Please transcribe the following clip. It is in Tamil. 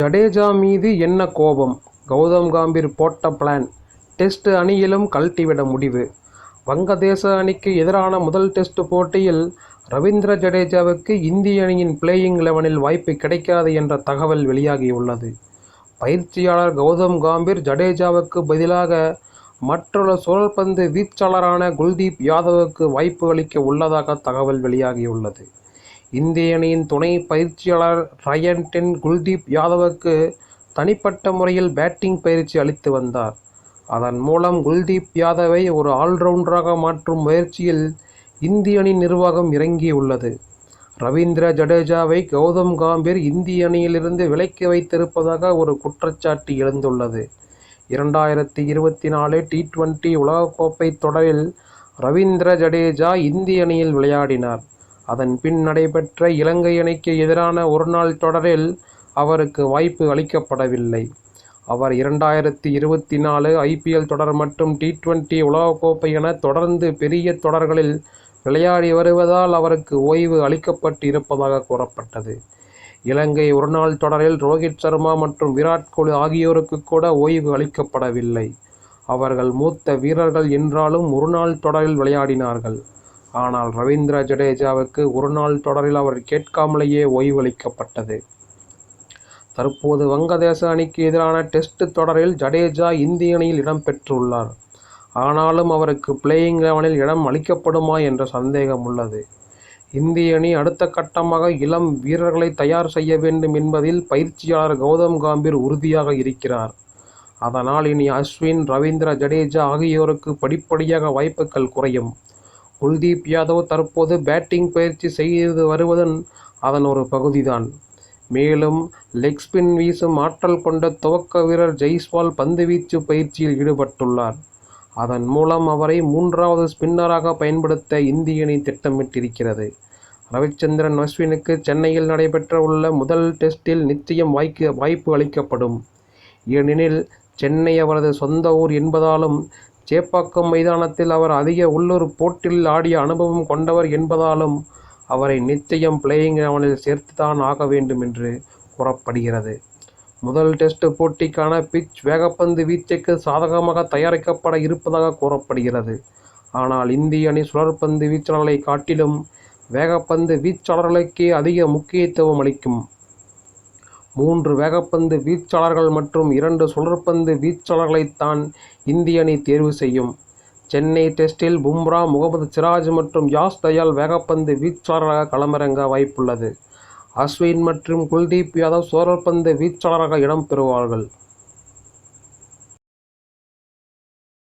ஜடேஜா மீது என்ன கோபம் கௌதம் காம்பீர் போட்ட பிளான் டெஸ்ட் அணியிலும் கழட்டிவிட முடிவு வங்கதேச அணிக்கு எதிரான முதல் டெஸ்ட் போட்டியில் ரவீந்திர ஜடேஜாவுக்கு இந்திய அணியின் பிளேயிங் லெவனில் வாய்ப்பு கிடைக்காது என்ற தகவல் வெளியாகியுள்ளது. பயிற்சியாளர் கௌதம் காம்பீர் ஜடேஜாவுக்கு பதிலாக மற்றொரு சுழற்பந்து வீச்சாளரான குல்தீப் யாதவுக்கு வாய்ப்பு அளிக்க உள்ளதாக தகவல் வெளியாகியுள்ளது. இந்திய அணியின் துணை பயிற்சியாளர் ரயன் டென் குல்தீப் யாதவுக்கு தனிப்பட்ட முறையில் பேட்டிங் பயிற்சி அளித்து வந்தார். அதன் மூலம் குல்தீப் யாதவை ஒரு ஆல்ரவுண்டராக மாற்றும் முயற்சியில் இந்திய அணி நிர்வாகம் இறங்கியுள்ளது. ரவீந்திர ஜடேஜாவை கௌதம் காம்பீர் இந்திய அணியிலிருந்து விலக்கி வைத்திருப்பதாக ஒரு குற்றச்சாட்டு எழுந்துள்ளது. இரண்டாயிரத்தி இருபத்தி நாலு டி டுவெண்ட்டி உலகக்கோப்பை தொடரில் ரவீந்திர ஜடேஜா இந்திய அணியில் விளையாடினார். அதன் பின் நடைபெற்ற இலங்கை அணிக்கு எதிரான ஒருநாள் தொடரில் அவருக்கு வாய்ப்பு அளிக்கப்படவில்லை. அவர் இரண்டாயிரத்தி இருபத்தி நாலு ஐபிஎல் தொடர் மற்றும் டி டுவெண்டி உலகக்கோப்பை என தொடர்ந்து பெரிய தொடர்களில் விளையாடி வருவதால் அவருக்கு ஓய்வு அளிக்கப்பட்டு இருப்பதாக கூறப்பட்டது. இலங்கை ஒருநாள் தொடரில் ரோகித் சர்மா மற்றும் விராட் கோலி ஆகியோருக்கு கூட ஓய்வு அளிக்கப்படவில்லை. அவர்கள் மூத்த வீரர்கள் என்றாலும் ஒருநாள் தொடரில் விளையாடினார்கள். ஆனால் ரவீந்திர ஜடேஜாவுக்கு ஒருநாள் தொடரில் அவர் கேட்காமலேயே ஓய்வளிக்கப்பட்டது தற்போது வங்கதேச அணிக்கு எதிரான டெஸ்ட் தொடரில் ஜடேஜா இந்திய அணியில் இடம்பெற்றுள்ளார் ஆனாலும் அவருக்கு பிளேயிங் லெவனில் இடம் அளிக்கப்படுமா என்ற சந்தேகம் உள்ளது. இந்திய அணி அடுத்த கட்டமாக இளம் வீரர்களை தயார் செய்ய வேண்டும் என்பதில் பயிற்சியாளர் கௌதம் காம்பீர் உறுதியாக இருக்கிறார். அதனால் இனி அஸ்வின் ரவீந்திர ஜடேஜா ஆகியோருக்கு படிப்படியாக வாய்ப்புகள் குறையும். குல்தீப் யாதவ் தற்போது பேட்டிங் பயிற்சி செய்து வருவதன் அதன் ஒரு பகுதிதான். மேலும் லெக் ஸ்பின் வீசும் ஆற்றல் கொண்ட துவக்க வீரர் ஜெய்ஸ்வால் பந்துவீச்சு பயிற்சியில் ஈடுபட்டுள்ளார். அதன் மூலம் அவரை மூன்றாவது ஸ்பின்னராக பயன்படுத்த இந்திய அணி திட்டமிட்டிருக்கிறது. ரவிச்சந்திரன் அஸ்வினுக்கு சென்னையில் நடைபெற்ற உள்ள முதல் டெஸ்டில் நிச்சயம் வாய்க்கு வாய்ப்பு அளிக்கப்படும். ஏனெனில் சென்னை அவரது சொந்த ஊர் என்பதாலும் சேப்பாக்கம் மைதானத்தில் அவர் அதிக உள்ளூர் போட்டியில் ஆடிய அனுபவம் கொண்டவர் என்பதாலும் அவரை நிச்சயம் பிளேயிங் லெவனில் சேர்த்துதான் ஆக வேண்டும் என்று கூறப்படுகிறது. முதல் டெஸ்ட் போட்டிக்கான பிட்ச் வேகப்பந்து வீச்சுக்கு சாதகமாக தயாரிக்கப்பட இருப்பதாக கூறப்படுகிறது. ஆனால் இந்திய அணி சுழற்பந்து வீச்சாளர்களை காட்டிலும் வேகப்பந்து வீச்சாளர்களுக்கே அதிக முக்கியத்துவம் அளிக்கும். மூன்று வேகப்பந்து வீச்சாளர்கள் மற்றும் இரண்டு சுழற்பந்து வீச்சாளர்களைத்தான் இந்திய அணி தேர்வு செய்யும். சென்னை டெஸ்டில் பும்ரா முகமது சிராஜ் மற்றும் யாஷ் தயால் வேகப்பந்து வீச்சாளராக களமிறங்க வாய்ப்புள்ளது. அஸ்வின் மற்றும் குல்தீப் யாதவ் சுழற்பந்து வீச்சாளராக இடம் பெறுவார்கள்.